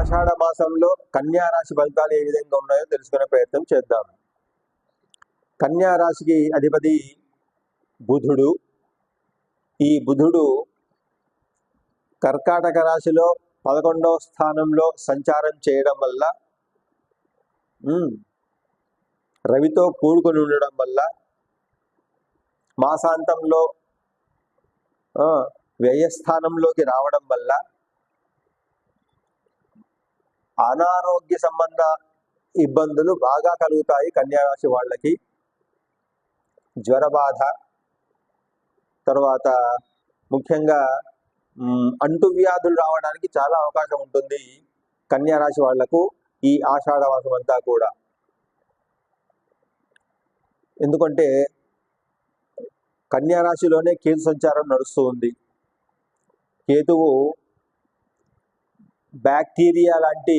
ఆషాఢ మాసంలో కన్యా రాశి ఫలితాలు ఏ విధంగా ఉన్నాయో తెలుసుకునే ప్రయత్నం చేద్దాం. కన్యా రాశికి అధిపతి బుధుడు. ఈ బుధుడు కర్కాటక రాశిలో పదకొండవ స్థానంలో సంచారం చేయడం వల్ల రవితో కూడుకొని ఉండడం వల్ల మాసాంతంలో వ్యయస్థానంలోకి రావడం వల్ల అనారోగ్య సంబంధ ఇబ్బందులు బాగా కలుగుతాయి కన్యారాశి వాళ్ళకి. జ్వర బాధ తర్వాత ముఖ్యంగా అంటువ్యాధులు రావడానికి చాలా అవకాశం ఉంటుంది కన్యారాశి వాళ్ళకు ఈ ఆషాఢ మాసం అంతా కూడా. ఎందుకంటే కన్యారాశిలోనే కేతు సంచారం నడుస్తూ ఉంది. కేతువు బ్యాక్టీరియా లాంటి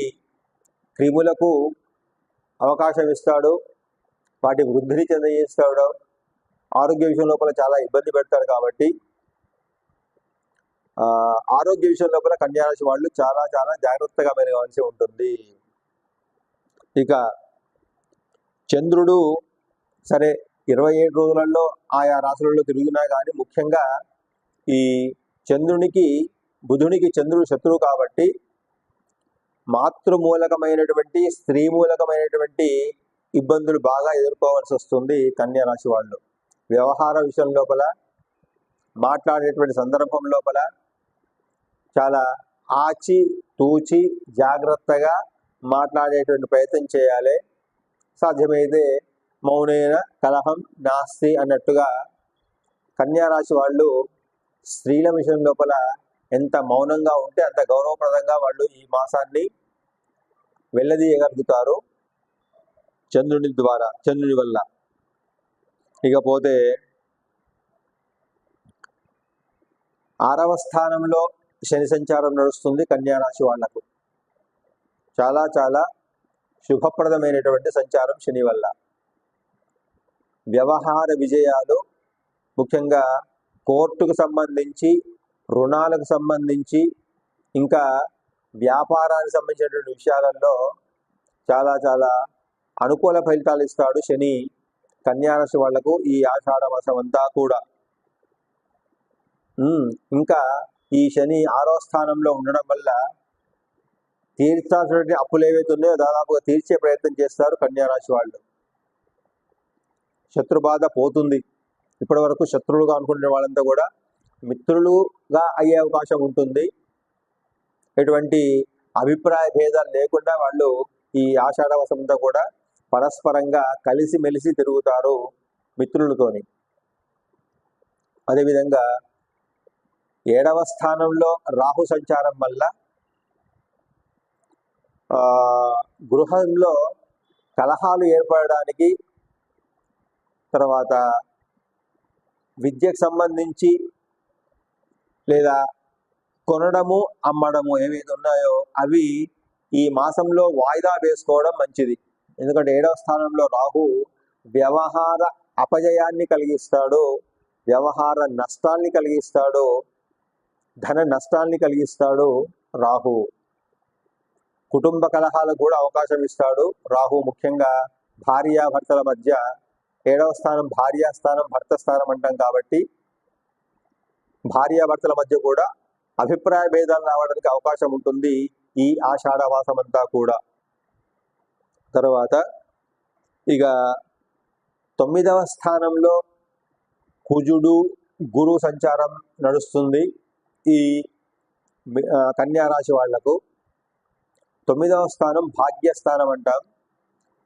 క్రిములకు అవకాశం ఇస్తాడు. వాటి వృద్ధిని చెందజేస్తాడు. ఆరోగ్య విషయం లోపల చాలా ఇబ్బంది పెడతాడు కాబట్టి ఆరోగ్య విషయం లోపల కన్యారాశి వాళ్ళు చాలా చాలా జాగ్రత్తగా మెరగవలసి ఉంటుంది. ఇక చంద్రుడు సరే ఇరవై ఏడు రోజులలో ఆయా రాశులలో తిరుగుతున్నా కానీ ముఖ్యంగా ఈ చంద్రునికి బుధునికి చంద్రుడు శత్రువు కాబట్టి మాతృమూలకమైనటువంటి స్త్రీ మూలకమైనటువంటి ఇబ్బందులు బాగా ఎదుర్కోవాల్సి వస్తుంది కన్యా రాశి వాళ్ళు. వ్యవహార విషయం లోపల మాట్లాడేటువంటి సందర్భం లోపల చాలా ఆచి తూచి జాగ్రత్తగా మాట్లాడేటువంటి ప్రయత్నం చేయాలి. సాధ్యమైతే మౌనైన కలహం నాస్తి అన్నట్టుగా కన్యా రాశి వాళ్ళు స్త్రీల విషయం లోపల ఎంత మౌనంగా ఉంటే అంత గౌరవప్రదంగా వాళ్ళు ఈ మాసాన్ని వెళ్ళదీయగలుగుతారు చంద్రుని ద్వారా చంద్రుని వల్ల. ఇకపోతే ఆరవ స్థానంలో శని సంచారం నడుస్తుంది కన్యా రాశి వాళ్ళకు. చాలా చాలా శుభప్రదమైనటువంటి సంచారం శని వల్ల. వ్యవహార విజయాలు ముఖ్యంగా కోర్టుకు సంబంధించి రుణాలకు సంబంధించి ఇంకా వ్యాపారానికి సంబంధించినటువంటి విషయాలలో చాలా చాలా అనుకూల ఫలితాలు ఇస్తాడు శని కన్యారాశి వాళ్ళకు ఈ ఆషాఢ మాసం అంతా కూడా. ఇంకా ఈ శని ఆరో స్థానంలో ఉండడం వల్ల తీర్చాల్సినటువంటి అప్పులు ఏవైతే ఉన్నాయో దాదాపుగా తీర్చే ప్రయత్నం చేస్తారు కన్యారాశి వాళ్ళు. శత్రుబాధ పోతుంది. ఇప్పటి వరకు శత్రువులుగా అనుకునే వాళ్ళంతా కూడా మిత్రులుగా అయ్యే అవకాశం ఉంటుంది. ఎటువంటి అభిప్రాయ భేదాలు లేకుండా వాళ్ళు ఈ ఆషాఢ వసంతా కూడా పరస్పరంగా కలిసి మెలిసి తిరుగుతారు మిత్రులతోని. అదేవిధంగా ఏడవ స్థానంలో రాహు సంచారం వల్ల గృహంలో కలహాలు ఏర్పడడానికి తర్వాత విద్యకు సంబంధించి లేదా కొనడము అమ్మడము ఏవైతే ఉన్నాయో అవి ఈ మాసంలో వాయిదా వేసుకోవడం మంచిది. ఎందుకంటే ఏడవ స్థానంలో రాహు వ్యవహార అపజయాన్ని కలిగిస్తాడు వ్యవహార నష్టాల్ని కలిగిస్తాడు ధన నష్టాల్ని కలిగిస్తాడు రాహు. కుటుంబ కలహాలకు కూడా అవకాశం ఇస్తాడు రాహు ముఖ్యంగా భార్యాభర్తల మధ్య. ఏడవ స్థానం భార్యా స్థానం భర్త స్థానం అంటాం కాబట్టి భార్యాభర్తల మధ్య కూడా అభిప్రాయ భేదాలు రావడానికి అవకాశం ఉంటుంది ఈ ఆషాఢవాసం అంతా కూడా. తర్వాత ఇక తొమ్మిదవ స్థానంలో కుజుడు గురు సంచారం నడుస్తుంది ఈ కన్యారాశి వాళ్ళకు. తొమ్మిదవ స్థానం భాగ్యస్థానం అంటాం.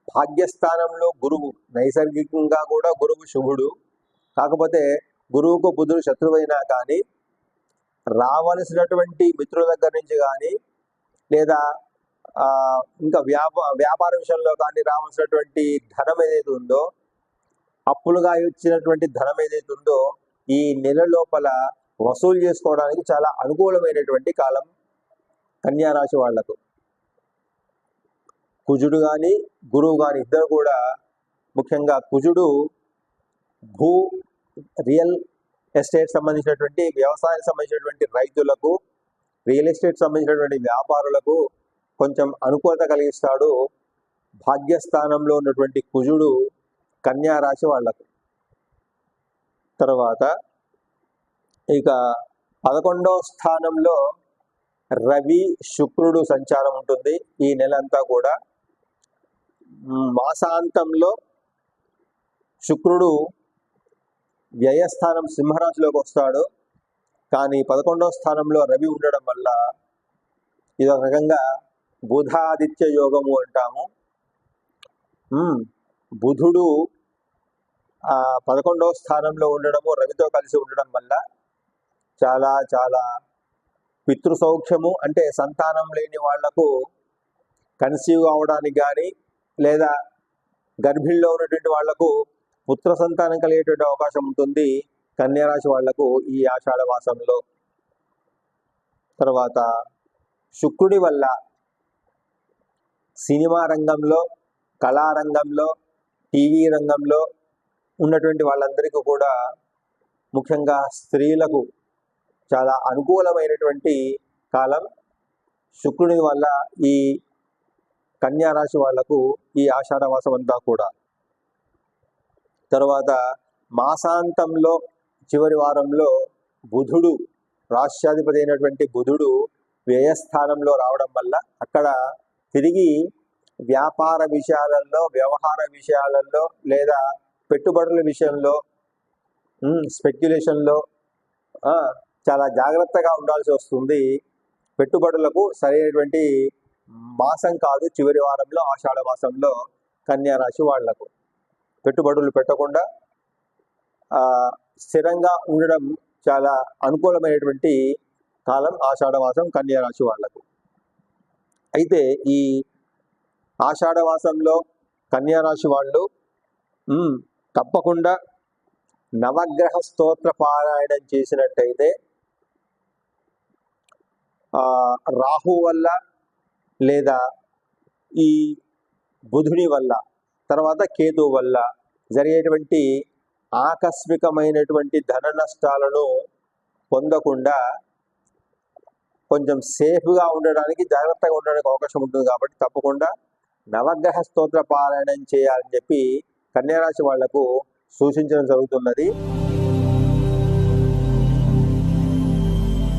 భాగ్యస్థానంలో గురువు నైసర్గికంగా కూడా గురువు శుభుడు. కాకపోతే గురువుకు బుధుడు శత్రువైనా కానీ రావలసినటువంటి మిత్రుల దగ్గర నుంచి కానీ లేదా ఇంకా వ్యాప వ్యాపార విషయంలో కానీ రావాల్సినటువంటి ధనం ఏదైతే ఉందో అప్పులుగా ఇచ్చినటువంటి ధనం ఏదైతే ఉందో ఈ నెల లోపల వసూలు చేసుకోవడానికి చాలా అనుకూలమైనటువంటి కాలం కన్యా రాశి వాళ్ళకు. కుజుడు కానీ గురువు కానీ ఇద్దరు కూడా ముఖ్యంగా కుజుడు భూ రియల్ ఎస్టేట్ సంబంధించినటువంటి వ్యవసాయానికి సంబంధించినటువంటి రైతులకు రియల్ ఎస్టేట్ సంబంధించినటువంటి వ్యాపారులకు కొంచెం అనుకూలత కలిగిస్తాడు భాగ్యస్థానంలో ఉన్నటువంటి కుజుడు కన్యా రాశి వాళ్ళకు తర్వాత ఇక పదకొండవ స్థానంలో రవి శుక్రుడు సంచారం ఉంటుంది. ఈ నెల అంతా కూడా మాసాంతంలో శుక్రుడు వ్యయస్థానం సింహరాశిలోకి వస్తాడు. కానీ పదకొండవ స్థానంలో రవి ఉండడం వల్ల ఇదొక రకంగా బుధాదిత్య యోగము అంటాము. బుధుడు పదకొండవ స్థానంలో ఉండడము రవితో కలిసి ఉండడం వల్ల చాలా చాలా పితృసౌఖ్యము అంటే సంతానం లేని వాళ్ళకు కన్సీవ్ అవడానికి కానీ లేదా గర్భిణిలో ఉన్నటువంటి వాళ్ళకు పుత్ర సంతానం కలిగేటువంటి అవకాశం ఉంటుంది. కన్యారాశి వాళ్ళకు ఈ ఆషాఢ మాసంలో తర్వాత శుక్రుడి వల్ల సినిమా రంగంలో కళారంగంలో టీవీ రంగంలో ఉన్నటువంటి వాళ్ళందరికీ కూడా ముఖ్యంగా స్త్రీలకు చాలా అనుకూలమైనటువంటి కాలం. శుక్రుని వల్ల ఈ కన్యారాశి వాళ్ళకు ఈ ఆషాఢ మాసం అంతా కూడా. తర్వాత మాసాంతంలో చివరి వారంలో బుధుడు రాష్ట్రాధిపతి అయినటువంటి బుధుడు వ్యయస్థానంలో రావడం వల్ల అక్కడ తిరిగి వ్యాపార విషయాలలో వ్యవహార విషయాలలో లేదా పెట్టుబడుల విషయంలో స్పెక్యులేషన్లో చాలా జాగ్రత్తగా ఉండాల్సి వస్తుంది. పెట్టుబడులకు సరైనటువంటి మాసం కాదు చివరి వారంలో ఆషాఢ మాసంలో కన్యా రాశి వాళ్ళకు. పెట్టుబడులు పెట్టకుండా స్థిరంగా ఉండడం చాలా అనుకూలమైనటువంటి కాలం ఆషాఢమాసం కన్యారాశి వాళ్ళకు అయితే ఈ ఆషాఢమాసంలో కన్యారాశి వాళ్ళు తప్పకుండా నవగ్రహ స్తోత్ర పారాయణం చేసినట్టయితే రాహు వల్ల లేదా ఈ బుధుని వల్ల తర్వాత కేతు వల్ల జరిగేటువంటి ఆకస్మికమైనటువంటి ధన నష్టాలను పొందకుండా కొంచెం సేఫ్గా ఉండడానికి జాగ్రత్తగా ఉండడానికి అవకాశం ఉంటుంది కాబట్టి తప్పకుండా నవగ్రహ స్తోత్ర పారాయణం చేయాలని చెప్పి కన్యారాశి వాళ్ళకు సూచించడం జరుగుతున్నది.